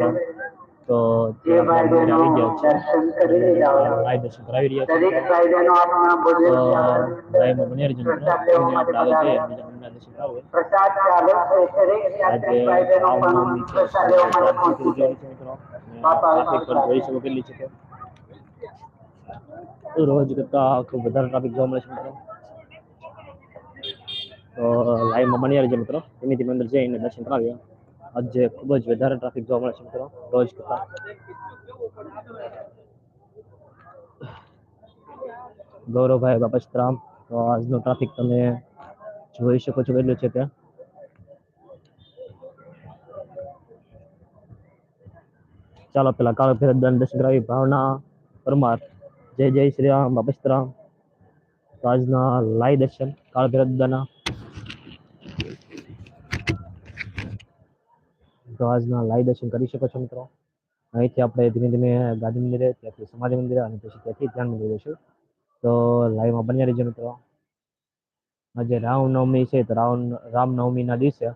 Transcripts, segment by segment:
તો તે આવી ગયા છે કાયદો શું કરાવી રહ્યા છે ભાઈમાં બનેર જન આપણે આવે છે પ્રસાદ ચાલે છે દરેક યાત્રિક રોજ કરતા ખૂબ વધારે ટ્રાફિક જોવા મળે છે મિત્રો તો લાઈવમાં બની રહ્યા છે મિત્રો એની અંદર જઈને દર્શન કરાવીએ અજે ખૂબ જ વધારે ટ્રાફિક જોવા મળ છે મિત્રો રોજ કરતા ગોરો ભાઈ બપઈ સરામ આજનો ટ્રાફિક તમે જોઈ શકો છો વેલ્યુ છે ત્યાં ચાલો પેલા કાલોભેરદન દશ ગ્રાવી ભાવના પરમાત જય જય શ્રી રામ બપઈ સરામ આજના લાઈ દર્શન કાલોભેરદન મિત્રો આજના લાઈવ દર્શન કરી શકો છો મિત્રો અહીંથી આપણે ધીમે ધીમે ગાંધી મંદિરે ત્યાંથી સમાધિ મંદિરે અને પછી ત્યાંથી ધ્યાન મંદિર જઈશું તો લાઈવમાં બન્યા રહેજો મિત્રો આજે રામનવમી છે તો રામ રામનવમીના દિવસે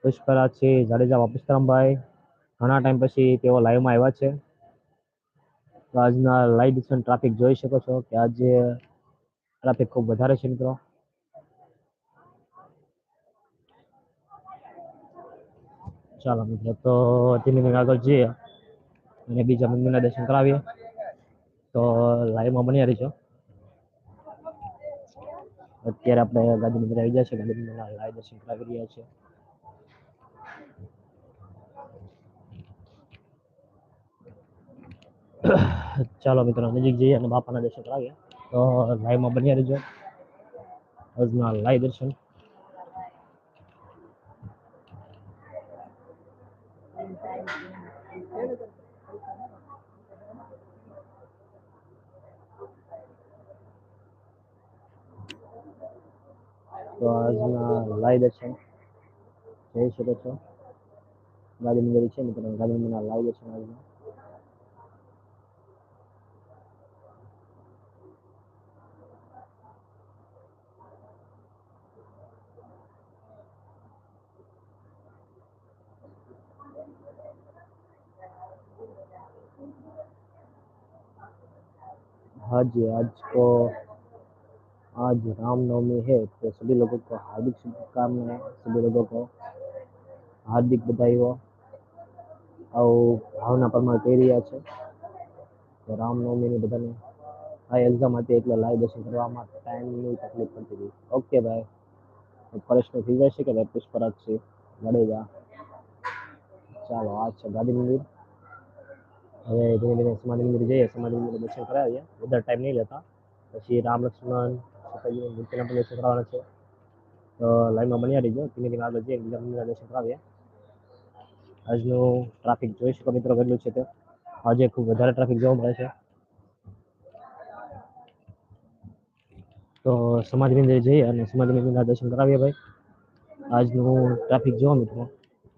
પુષ્પરાજ છે જાડેજા વાપિસ્તરામભાઈ ઘણા ટાઈમ પછી તેઓ લાઈવમાં આવ્યા છે તો આજના લાઈવ દર્શન ટ્રાફિક જોઈ શકો છો કે આજે ટ્રાફિક ખૂબ વધારે છે મિત્રો ચાલો મિત્રો તો ધીમે ધીમે આગળ જઈએ અને બીજા મંદિરના દર્શન કરાવીએ તો લાઈવમાં બની રહીશું અત્યારે આપણે ગાંધી મંદિર આવી જાય છે ગાંધી લાઈવ દર્શન કરાવી રહ્યા છીએ ચાલો મિત્રો નજીક જઈએ અને બાપાના દર્શન કરાવીએ તો લાઈવમાં બની રહેજો આજના લાઈવ દર્શન તો આજના લાઈવ દર્શન જઈ શકો છો ગાંધી મંદિર છે મિત્રો ગાંધી મંદિરના લાઈવ દર્શન આજના हाँ जी आज को आज रामनवमी है तो सभी लोगों को हार्दिक शुभकामनाएं सभी लोगों को हार्दिक बधाई हो और भावना प्रमाण कह रहा है तो रामनवमी ने बधाने आ एग्जाम आती है लाइव दर्शन करवा टाइम नहीं तकलीफ पड़ती थी ओके भाई तो प्रश्न थी जैसे कि पुष्पराज से लड़ेगा चलो अच्छा गाड़ी मंदिर अरे धीरे धीरे समाधि मंदिर जाइए समाधि मंदिर दर्शन कराइए उधर टाइम नहीं लेता पीछे राम लक्ष्मण આપણે મૂર્તિના પ્રદર્શન કરવાના છે તો લાઈનમાં બન્યા રહીજો ધીમે ધીમે આગળ જઈએ બીજા મંદિરના દર્શન કરાવીએ આજનું ટ્રાફિક જોઈ શકો મિત્રો કેટલું છે તે આજે ખૂબ વધારે ટ્રાફિક જોવા મળે છે તો સમાજ મંદિરે જઈએ અને સમાજ મંદિરના દર્શન કરાવીએ ભાઈ આજનું ટ્રાફિક જોવા મિત્રો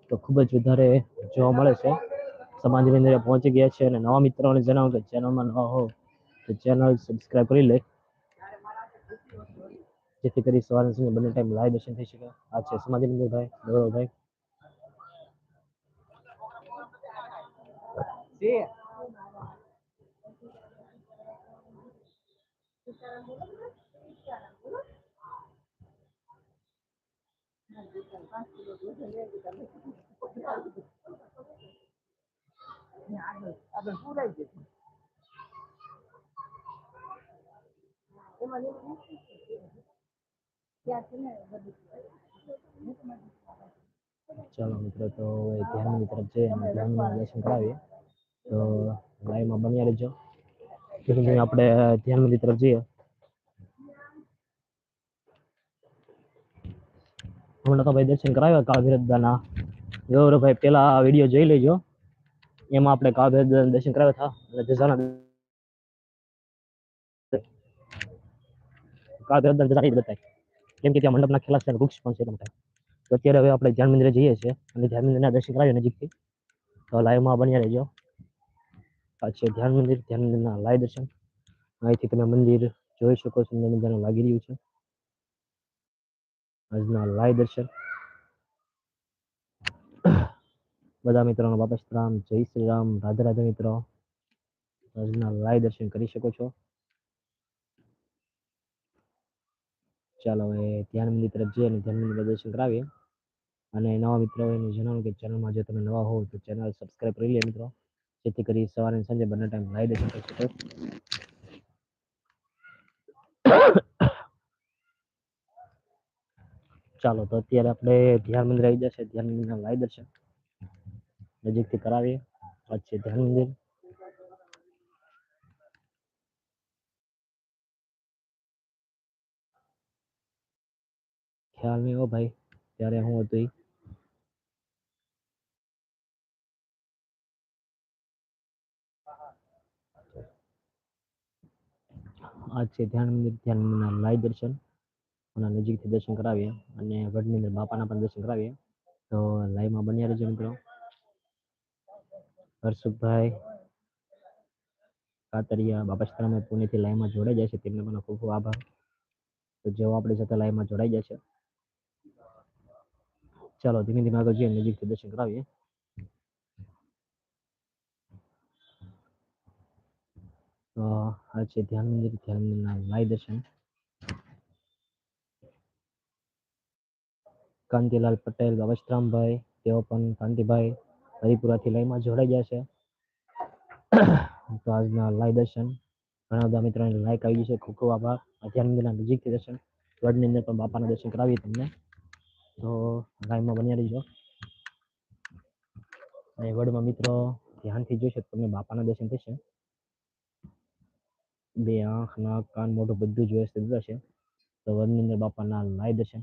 તો ખૂબ જ વધારે જોવા મળે છે સમાજ મંદિરે પહોંચી ગયા છે અને નવા મિત્રોને જણાવું કે ચેનલમાં નવા હો તો ચેનલ સબસ્ક્રાઈબ કરી લે જેથી કરી સવાર અને બંને ટાઈમ લાઈવ દર્શન થઈ શકે આ છે સમાધિ મંદિરભાઈ ગૌરવભાઈ આગળ પૂરાઈ જશે એમાં ચાલો મિત્રો તો હવે ધ્યાનની તરફ છે અને ધ્યાનનું લેસન કરાવીએ તો લાઈવમાં બન્યા રહેજો ધીમે આપણે ધ્યાનની તરફ જઈએ હમણાં તો ભાઈ દર્શન કરાવ્યા કાળભીરદાના ગૌરવભાઈ પેલા વિડીયો જોઈ લેજો એમાં આપણે કાળભીરદાના દર્શન કરાવ્યા હતા અને જસાના કાળભીરદાન જસા બતાય કેમ કે ત્યાં મંડપના ખેલા છે વૃક્ષ પણ છે મોટા તો અત્યારે હવે આપણે ધ્યાન મંદિરે જઈએ છીએ અને ધ્યાન મંદિરના દર્શન કરાવીએ નજીકથી તો લાઈવમાં બન્યા રહેજો આ છે ધ્યાન મંદિર ધ્યાન મંદિરના લાઈવ દર્શન અહીંથી તમે મંદિર જોઈ શકો છો સુંદર મજાનું લાગી રહ્યું છે આજના લાઈવ દર્શન બધા મિત્રોનો વાપસ રામ જય શ્રી રામ રાધા રાધા મિત્રો આજના લાઈવ દર્શન કરી શકો છો ચાલો હવે ધ્યાન મંદિર તરફ જઈએ અને ધ્યાન મંદિર દર્શન કરાવીએ અને નવા મિત્રો એને જણાવું કે ચેનલમાં જો તમે નવા હોવ તો ચેનલ સબસ્ક્રાઈબ કરી લે મિત્રો જેથી કરી સવારે સાંજે બંને ટાઈમ લાવી દર્શન કરી શકો ચાલો તો અત્યારે આપણે ધ્યાન મંદિર આવી જશે ધ્યાન મંદિરના લાવી દર્શન નજીકથી કરાવીએ અચ્છા ધ્યાન મંદિર ખ્યાલ નહીં હો ભાઈ ત્યારે હું હતું આ છે ધ્યાન મંદિર ધ્યાન મંદિરના લાઈવ દર્શન અને નજીકથી દર્શન કરાવીએ અને વડની અંદર બાપાના પણ દર્શન કરાવીએ તો લાઈવમાં બન્યા રહેજો મિત્રો હર્ષુભાઈ કાતરિયા બાપા સીતારામ પુણેથી લાઈવમાં જોડાઈ જાય છે તેમને પણ ખૂબ ખૂબ આભાર તો જેઓ આપણી સાથે લાઈવમાં જોડાઈ જાય છે ચલો દિને દિમાગોજી મેજીક તે બેચન ગરાવી તો આજે ધ્યાન મે ધ્યાન મે લાઇ દર્શન કાંતિલાલ પટેલ વ્યવસ્થરામભાઈ કેવ પણ કાંતીભાઈ હરીપુરા થી લાઈમાં જોડાઈ ગયા છે તો આજ ના લાઇ દર્શન ઘણા બધા મિત્રો ને લાઈક આવી જશે ખુખવા બા ધ્યાન મે ના મ્યુઝિક તે દર્શન થોડું ની અંદર તો બાપા ને દર્શન કરાવી તમે તો આઈમો બની આવી જો મે બોલુ મા મિત્રો ધ્યાન થી જોશો તો મને બાપા ના દર્શન દેશે બે આંખ ના कान મોઢા બધું જોય છે દેશે તો વર્ણ ની અંદર બાપા ના નાઈ દર્શન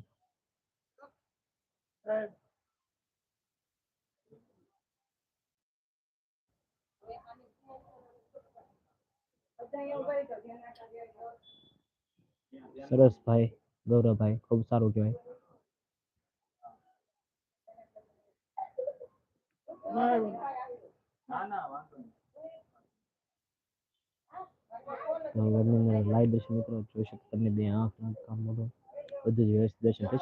સરસ ભાઈ દોરો ભાઈ ખૂબ સારું જોયું ના ના વાતો ન લે મને લાઈવ દેશે મિત્રો જોઈ શકત ને બે આંખ કામ મોડો બધું જે દેશે છે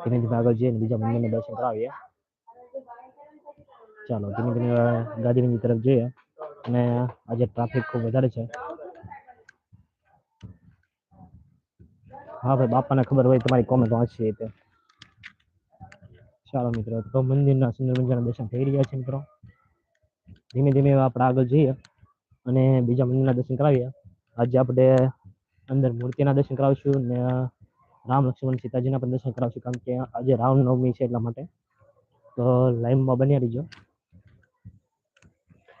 કે દિવાગલ જે ને બીજા મનમાં દેશે આવિયા ચાલો ઘણી ઘણી ગાડીની તરફ જઈએ અને આજે ટ્રાફિક ખૂબ વધારે છે હવે બાપાને ખબર હોય તમારી કોમેન્ટ હશે ચાલો મિત્રો તો મંદિરના સુંદર મજાના દર્શન થઈ રહ્યા છે મિત્રો ધીમે ધીમે આપણે આગળ જઈએ અને બીજા મંદિરના દર્શન કરાવીએ આજે આપણે અંદર મૂર્તિના દર્શન કરાવીશું ને રામ લક્ષ્મણ સીતાજીના પણ દર્શન કરાવીશું કારણ કે આજે રામ નવમી છે એટલા માટે તો લાઈવમાં બન્યા રહીજો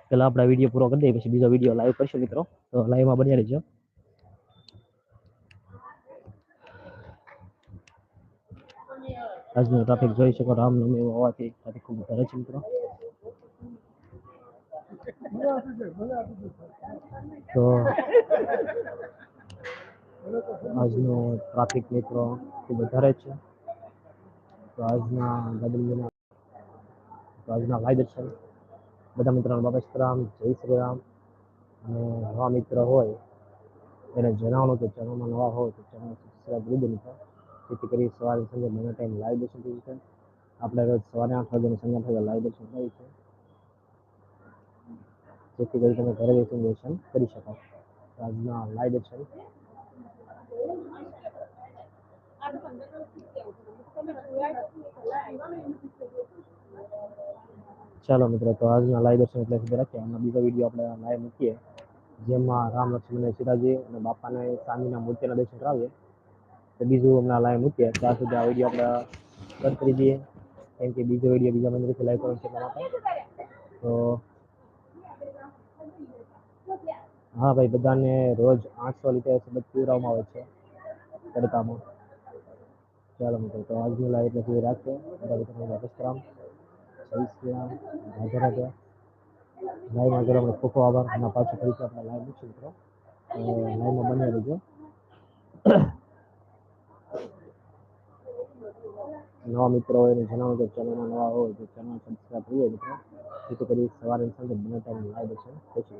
પહેલાં આપણે વિડીયો પૂરો કરી દઈએ પછી બીજો વિડીયો લાઈવ કરશું મિત્રો તો લાઈવમાં બન્યા રહીજો આજનો ટ્રાફિક જોઈ શકો રામનવમી હોવાથી ટ્રાફિક ખૂબ વધારે છે મિત્રો તો આજનો ટ્રાફિક મિત્રો ખૂબ વધારે છે તો આજના ગાંધીના તો આજના ભાઈ દર્શન બધા મિત્રો બાપા રામ જય શ્રી રામ અને નવા મિત્ર હોય એને જણાવવાનું કે ચેનલમાં નવા હોય તો ચેનલ સબસ્ક્રાઈબ કરી દેતા જેથી કરી સવારે સંજે બંને ટાઈમ લાઈવ દર્શન થયું છે આપણે રોજ સવારે આઠ વાગે સંજે આઠ વાગે લાઈવ દર્શન થાય છે જેથી કરી તમે ઘરે બેસીને દર્શન કરી શકો આજના લાઈવ દર્શન ચાલો મિત્રો તો આજના લાઈવ દર્શન એટલે સુધી રાખીએ એમનો બીજો વિડીયો આપણે લાઈવ મૂકીએ જેમાં રામ લક્ષ્મણ સીતાજી અને બાપાને સ્વામીના મૂર્તિના દર્શન કરાવીએ તો બીજું હમણાં લાઈવ મૂકીએ ત્યાં સુધી આ વિડીયો આપણે કટ કરી દઈએ કેમ કે બીજો વિડીયો બીજા મંદિરથી લાઈવ કરવાનો છે માટે તો હા ભાઈ બધાને રોજ આઠસો લીટર સબત પીવડાવવામાં આવે છે તડકામાં ચાલો મિત્રો તો આજની લાઈવ એટલે રાખીએ બધા મિત્રો વાપસરામ જય શ્રી રામ રાધે રાધે લાઈવમાં આગળ આપણે ખૂબ ખૂબ આભાર એના પાછું ફરીથી આપણે લાઈવ મૂકશું મિત્રો લાઈવમાં બની રહેજો નવા મિત્રો હોય એને જણાવો કે ચેનલમાં નવા હોય તો ચેનલ સબસ્ક્રાઈબ કરીએ મિત્રો જેથી કરી સવારે સાંજે બંને ટાઈમ લાઈવ છે પછી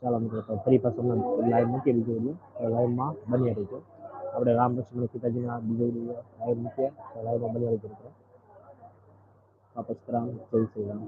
ચાલો મિત્રો તો ફરી પાછું લાઈવ મૂકી દીધું એટલે તો લાઈવમાં બની રહીજો આપણે રામ લક્ષ્મણ સીતાજીના બીજો લાઈવ મૂકીએ તો લાઈવમાં બની રહીજો મિત્રો વાપસ રામ જય શ્રી રામ